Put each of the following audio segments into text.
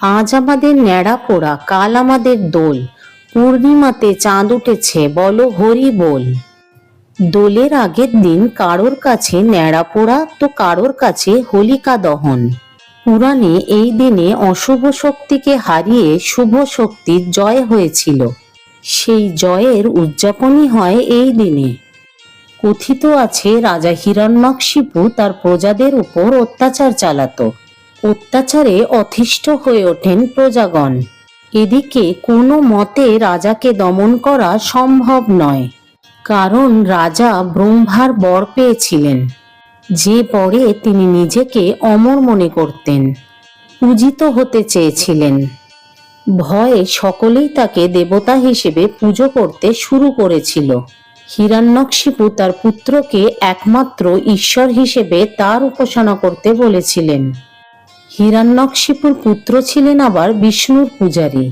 আজ আমাদের ন্যাড়া পোড়া, কাল আমাদের দোল। পূর্ণিমাতে চাঁদ উঠেছে, বলো হরি বল। দোলের আগের দিন কারোর কাছে ন্যাড়া পোড়া, তো কারোর কাছে হোলিকা দহন। পুরাণে এই দিনে অশুভ শক্তিকে হারিয়ে শুভ শক্তির জয় হয়েছিল। সেই জয়ের উদযাপনই হয় এই দিনে। কথিত আছে, রাজা হিরণ্যকশিপু তার প্রজাদের উপর অত্যাচার চালাতো। অত্যাচারে অতিষ্ঠ হয়ে ওঠেন প্রজাগণ। এদিকে কোনো মতে রাজাকে দমন করা সম্ভব নয়, কারণ রাজা ব্রহ্মার বর পেয়েছিলেন। যে পরে তিনি নিজেকে অমর মনে করতেন, পূজিত হতে চেয়েছিলেন। ভয়ে সকলেই তাকে দেবতা হিসেবে পুজো করতে শুরু করেছিল। হিরণ্যকশিপু তার পুত্রকে একমাত্র ঈশ্বর হিসেবে তার উপাসনা করতে বলেছিলেন। হিরণ্যকশিপুর পুত্র ছিলেন আবার বিষ্ণুর পূজারী।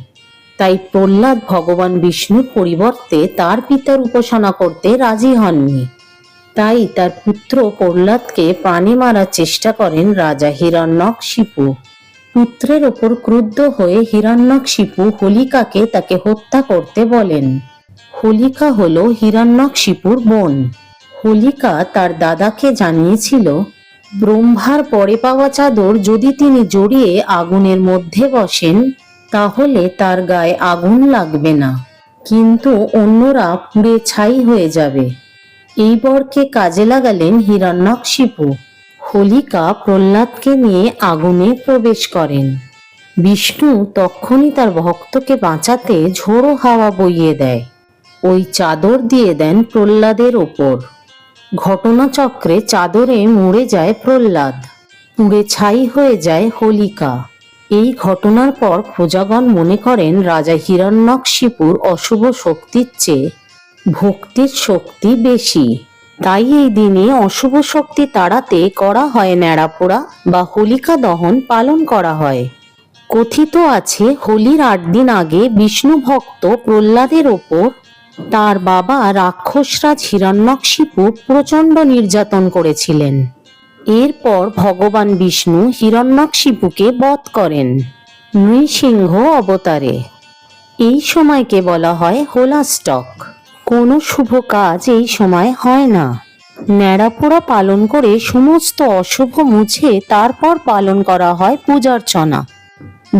তাই প্রহ্লাদ ভগবান বিষ্ণুর পরিবর্তে তার পিতার উপাসনা করতে রাজি হননি। তাই তার পুত্র প্রহ্লাদকে প্রাণে মারার চেষ্টা করেন রাজা হিরণ্যকশিপু পুত্রের ওপর ক্রুদ্ধ হয়ে হিরণ্যকশিপু হোলিকাকে তাকে হত্যা করতে বলেন। হোলিকা হলো হিরণ্যকশিপুর বোন। হোলিকা তার দাদাকে জানিয়েছিল ব্রহ্মার পরে পাওয়া চাদর যদি তিনি জড়িয়ে আগুনের মধ্যে বসেন, তাহলে তার গায়ে আগুন লাগবে না। কিন্তু অন্যরা পুড়ে ছাই হয়ে যাবে। এই বরকে কাজে লাগালেন হিরণ্যকশিপু। হোলিকা প্রহ্লাদকে নিয়ে আগুনে প্রবেশ করেন। বিষ্ণু তক্ষুনি তার ভক্তকে বাঁচাতে ঝোড়ো হাওয়া বইয়ে দেয়। ওই চাদর দিয়ে দেন প্রহ্লাদের ওপর। ঘটনাচক্রে চাদরে মরে যায় প্রহ্লাদ। পুড়ে ছাই হয়ে যায় হোলিকা। এই ঘটনার পর প্রজাগণ মনে করেন রাজা হিরণ্যকশিপুর অশুভ শক্তির চেয়ে ভক্তির শক্তি বেশি। তাই এই দিনে অশুভ শক্তি তাড়াতে করা হয় ন্যাড়াপোড়া বা হোলিকা দহন পালন করা হয়। কথিত আছে, হোলির আট দিন আগে বিষ্ণু ভক্ত প্রহ্লাদের ওপর তার বাবা রাক্ষসরাজ হিরণ্যকশিপু প্রচণ্ড নির্যাতন করেছিলেন। এরপর ভগবান বিষ্ণু হিরণ্যকশিপুকে বধ করেন, নৃসিংহ অবতারে। এই সময়কে বলা হয় হোলা স্টক কোনো শুভ কাজ এই সময় হয় না। ন্যাড়াপোড়া পালন করে সমস্ত অশুভ মুছে তারপর পালন করা হয় পূজার্চনা।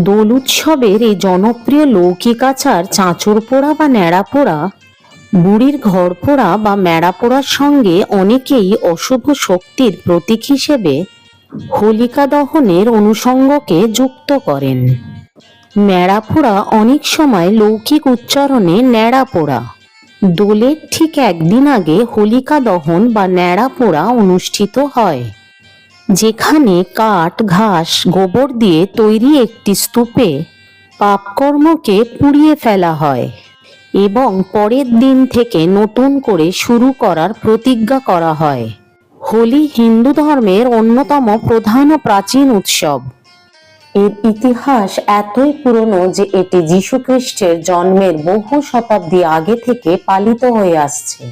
দোল উৎসবের এই জনপ্রিয় লৌকিক আচার চাঁচর পোড়া বা ন্যাড়া পোড়া বুড়ির ঘর পোড়া বা ম্যাড়া পোড়ার সঙ্গে অনেকেই অশুভ শক্তির প্রতীক হিসেবে হোলিকা দহনের অনুষঙ্গকে যুক্ত করেন। ন্যাড়া পোড়া অনেক সময় লৌকিক উচ্চারণে ন্যাড়া পোড়া দোলের ঠিক একদিন আগে হোলিকা দহন বা ন্যাড়া পোড়া অনুষ্ঠিত হয়, যেখানে কাঠ, ঘাস, গোবর দিয়ে তৈরি একটি স্তূপে পাপকর্মকে পুড়িয়ে ফেলা হয়। এবং পরের দিন থেকে নতুন করে শুরু করার প্রতিজ্ঞা করা হয়। হোলি হিন্দু ধর্মের অন্যতম প্রধান ও প্রাচীন উৎসব। এর ইতিহাস এতই পুরনো যে এটি যীশুখ্রিস্টের জন্মের বহু শতাব্দী আগে থেকে পালিত হয়ে আসছে।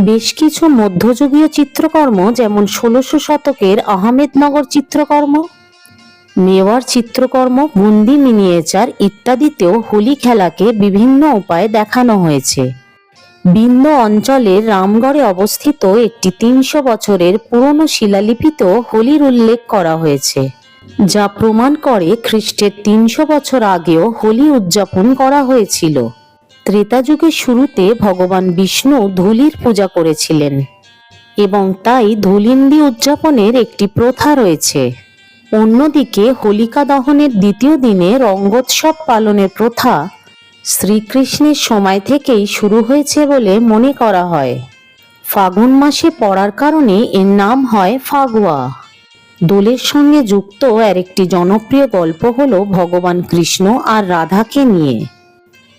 বেশ কিছু মধ্যযুগীয় চিত্রকর্ম, যেমন ষোলশো শতকের আহমেদনগর চিত্রকর্ম মেওয়ার চিত্রকর্ম বুন্দি মিনিয়েচার ইত্যাদিতেও হোলি খেলাকে বিভিন্ন উপায়ে দেখানো হয়েছে। বিন্দ অঞ্চলের রামগড়ে অবস্থিত একটি তিনশো বছরের পুরনো শিলালিপিতেও হোলির উল্লেখ করা হয়েছে, যা প্রমাণ করে খ্রিস্টের তিনশো বছর আগেও হোলি উদযাপন করা হয়েছিল। ত্রেতা যুগের শুরুতে ভগবান বিষ্ণু ধুলির পূজা করেছিলেন এবং তাই ধুলিন্দি উদযাপনের একটি প্রথা রয়েছে। অন্যদিকে হোলিকা দহনের দ্বিতীয় দিনে রঙ্গোৎসব পালনের প্রথা শ্রীকৃষ্ণের সময় থেকেই শুরু হয়েছে বলে মনে করা হয়। ফাগুন মাসে পড়ার কারণে এর নাম হয় ফাগুয়া। দোলের সঙ্গে যুক্ত আর একটি জনপ্রিয় গল্প হলো ভগবান কৃষ্ণ আর রাধাকে নিয়ে।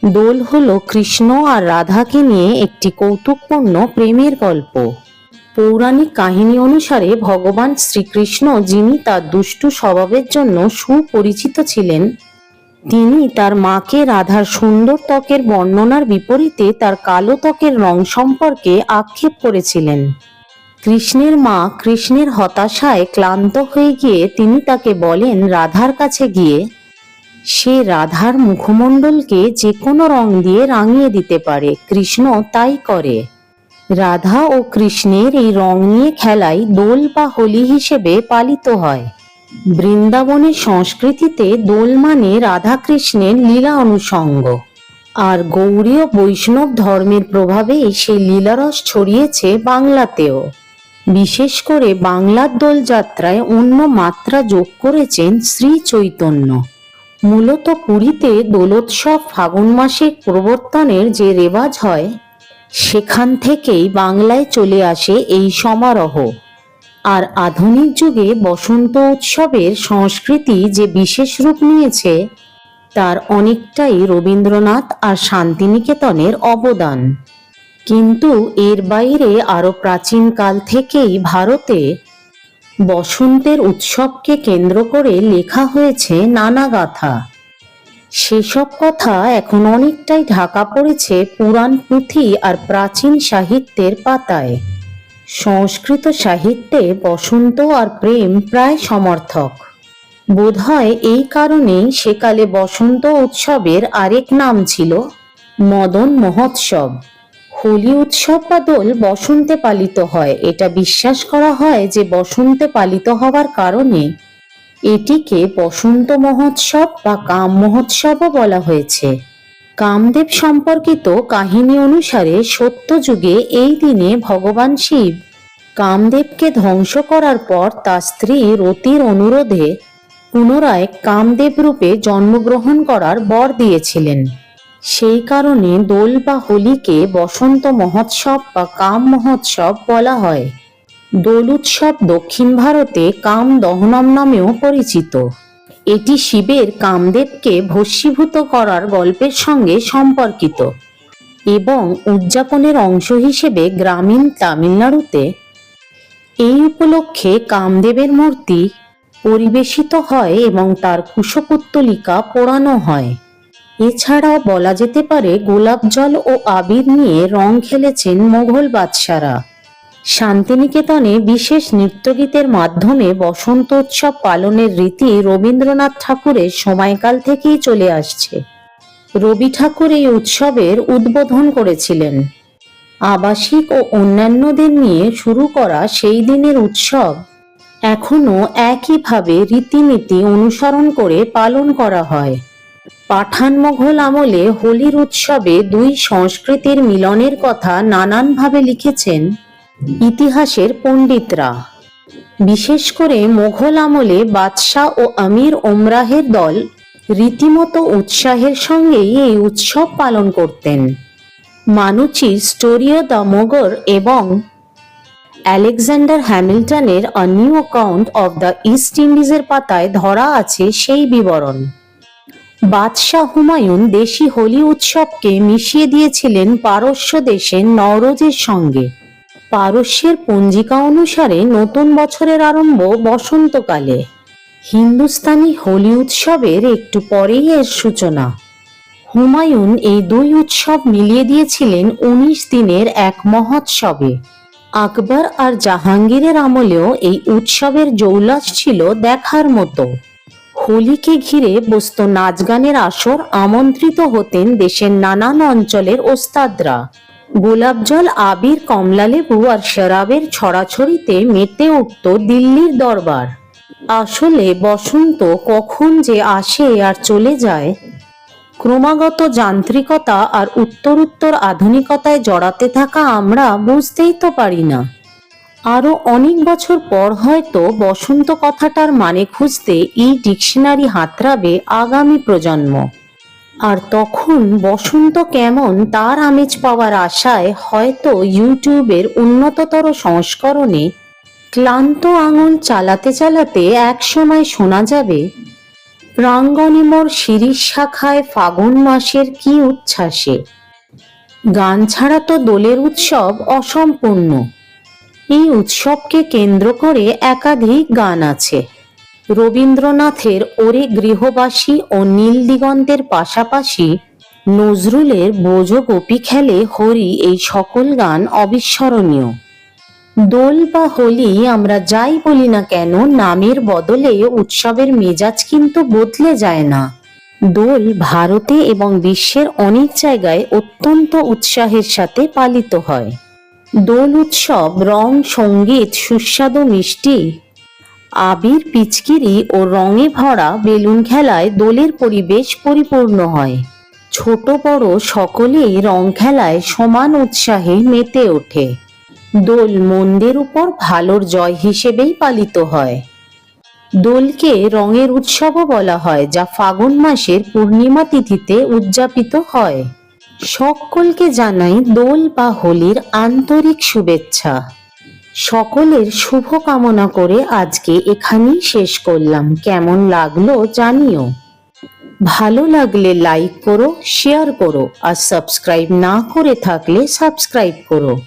দোল হলো কৃষ্ণ আর রাধাকে নিয়ে একটি কৌতুকপূর্ণ প্রেমের গল্প। পৌরাণিক কাহিনী অনুসারে ভগবান শ্রীকৃষ্ণ, যিনি তার দুষ্টু স্বভাবের জন্য সুপরিচিত ছিলেন, তিনি তার মাকে রাধার সুন্দর ত্বকের বর্ণনার বিপরীতে তার কালো ত্বকের রং সম্পর্কে আক্ষেপ করেছিলেন। কৃষ্ণের মা কৃষ্ণের হতাশায় ক্লান্ত হয়ে গিয়ে তিনি তাকে বলেন, রাধার কাছে গিয়ে সে রাধার মুখমণ্ডলকে যে কোনো রং দিয়ে রাঙিয়ে দিতে পারে। কৃষ্ণ তাই করে। রাধা ও কৃষ্ণের এই রং নিয়ে খেলাই দোল বা হোলি হিসেবে পালিত হয়। বৃন্দাবনের সংস্কৃতিতে দোল মানে রাধা কৃষ্ণের লীলা অনুষঙ্গ আর গৌরীয় বৈষ্ণব ধর্মের প্রভাবে সেই লীলারস ছড়িয়েছে বাংলাতেও। বিশেষ করে বাংলার দোলযাত্রায় অন্য মাত্রা যোগ করেছেন শ্রী চৈতন্য। মূলত পুরীতে দোলোৎসব ফাগুন মাসে প্রবর্তনের যে রেওয়াজ হয় সেখান থেকেই বাংলায় চলে আসে এই সমারোহ। আর আধুনিক যুগে বসন্ত উৎসবের সংস্কৃতি যে বিশেষ রূপ নিয়েছে, তার অনেকটাই রবীন্দ্রনাথ আর শান্তিনিকেতনের অবদান। কিন্তু এর বাইরে আরও প্রাচীনকাল থেকেই ভারতে বসন্তের উৎসবকে কেন্দ্র করে লেখা হয়েছে নানা গাথা। সেসব কথা এখন অনেকটাই ঢাকা পড়েছে পুরাণ পুঁথি আর প্রাচীন সাহিত্যের পাতায়। সংস্কৃত সাহিত্যে বসন্ত আর প্রেম প্রায় সমর্থক। বোধহয় এই কারণেই সেকালে বসন্ত উৎসবের আরেক নাম ছিল মদন মহোৎসব। হোলি উৎসব বা দোল বসন্তে পালিত হয়। এটা বিশ্বাস করা হয় যে বসন্তে পালিত হওয়ার কারণে এটিকে বসন্ত মহোৎসব বা কাম মহোৎসবও বলা হয়েছে। কামদেব সম্পর্কিত কাহিনী অনুসারে সত্য যুগে এই দিনে ভগবান শিব কামদেবকে ধ্বংস করার পর তার স্ত্রী রতির অনুরোধে পুনরায় কামদেব রূপে জন্মগ্রহণ করার বর দিয়েছিলেন। সেই কারণে দোল বা হোলিকে বসন্ত মহোৎসব বা কাম মহোৎসব বলা হয়। দোল উৎসব দক্ষিণ ভারতে কাম দহনম নামেও পরিচিত। এটি শিবের কামদেবকে ভস্মীভূত করার গল্পের সঙ্গে সম্পর্কিত এবং উদযাপনের অংশ হিসেবে গ্রামীণ তামিলনাড়ুতে। এই উপলক্ষে কামদেবের মূর্তি পরিবেশিত হয় এবং তার কুশপুত্তলিকা পোড়ানো হয়। এছাড়াও বলা যেতে পারে গোলাপ জল ও আবির নিয়ে রং খেলেছেন মোঘল বাদশারা। শান্তিনিকেতনে বিশেষ নৃত্যগীতের মাধ্যমে বসন্ত উৎসব পালনের রীতি রবীন্দ্রনাথ ঠাকুরের সময়কাল থেকেই চলে আসছে। রবি ঠাকুর এই উৎসবের উদ্বোধন করেছিলেন। আবাসিক ও অন্যান্যদের নিয়ে শুরু করা সেই দিনের উৎসব এখনও একইভাবে রীতিনীতি অনুসরণ করে পালন করা হয়। পাঠান মোঘল আমলে হোলির উৎসবে দুই সংস্কৃতির মিলনের কথা নানানভাবে লিখেছেন ইতিহাসের পণ্ডিতরা। বিশেষ করে মোঘল আমলে বাদশাহ ও আমির ওমরাহের দল রীতিমতো উৎসাহের সঙ্গেই এই উৎসব পালন করতেন। মানুচির স্টোরিও দ্য মোগর এবং Alexander হ্যামিল্টনের a new account of the east ইন্ডিজের পাতায় ধরা আছে সেই বিবরণ। বাদশাহ হুমায়ুন দেশি হোলি উৎসবকে মিশিয়ে দিয়েছিলেন পারস্য দেশের নওরোজের সঙ্গে। পারস্যের পঞ্জিকা অনুসারে নতুন বছরের আরম্ভ বসন্তকালে। হিন্দুস্তানি হোলি উৎসবের একটু পরেই এর সূচনা। হুমায়ুন এই দুই উৎসব মিলিয়ে দিয়েছিলেন উনিশ দিনের এক মহোৎসবে। আকবর আর জাহাঙ্গীরের আমলেও এই উৎসবের জৌলাস ছিল দেখার মতো। হোলিকে ঘিরে বসত নাচ গানের আসর আমন্ত্রিত হতেন দেশের নানান অঞ্চলের ওস্তাদরা। গোলাপ জল, আবির কমলালেবু আর শরাবের ছড়াছড়িতে মেতে উঠত দিল্লির দরবার। আসলে বসন্ত কখন যে আসে আর চলে যায়, ক্রমাগত যান্ত্রিকতা আর উত্তরোত্তর আধুনিকতায় জড়াতে থাকা আমরা বুঝতেই তো পারি না। আরও অনেক বছর পর হয়তো বসন্ত কথাটার মানে খুঁজতে এই ডিকশনারি হাতড়াবে আগামী প্রজন্ম। আর তখন বসন্ত কেমন তার আমেজ পাওয়ার আশায় হয়তো ইউটিউবের উন্নততর সংস্করণে ক্লান্ত আঙুল চালাতে চালাতে একসময় শোনা যাবে প্রাঙ্গণে মোর শিরিষ শাখায় ফাগুন মাসের কি উচ্ছ্বাসে। গান ছাড়া তো দোলের উৎসব অসম্পূর্ণ। এই উৎসবকে কেন্দ্র করে একাধিক গান আছে। রবীন্দ্রনাথের ওরে গৃহবাসী ও নীল দিগন্তের পাশাপাশি নজরুলের বোঝো গোপী খেলে হরি এই সকল গান অবিস্মরণীয়। দোল বা হোলি আমরা যাই বলি না কেন, নামের বদলে উৎসবের মেজাজ কিন্তু বদলে যায় না। দোল ভারতে এবং বিশ্বের অনেক জায়গায় অত্যন্ত উৎসাহের সাথে পালিত হয়। দোল উৎসব রং, সংগীত, সুস্বাদু মিষ্টি আবির পিচকিরি ও রঙে ভরা বেলুন খেলায় দোলের পরিবেশ পরিপূর্ণ হয়। ছোট বড় সকলেই রং খেলায় সমান উৎসাহে মেতে ওঠে। দোল মন্দের উপর ভালোর জয় হিসেবেই পালিত হয়। দোলকে রঙের উৎসবও বলা হয়, যা ফাগুন মাসের পূর্ণিমা তিথিতে উদযাপিত হয়। সকলকে জানাই দোল বা হোলির আন্তরিক শুভেচ্ছা। সকলের শুভ কামনা করে আজকে এখানেই শেষ করলাম। কেমন লাগল জানিও। ভালো লাগলে লাইক করো শেয়ার করো, আর সাবস্ক্রাইব না করে থাকলে সাবস্ক্রাইব করো।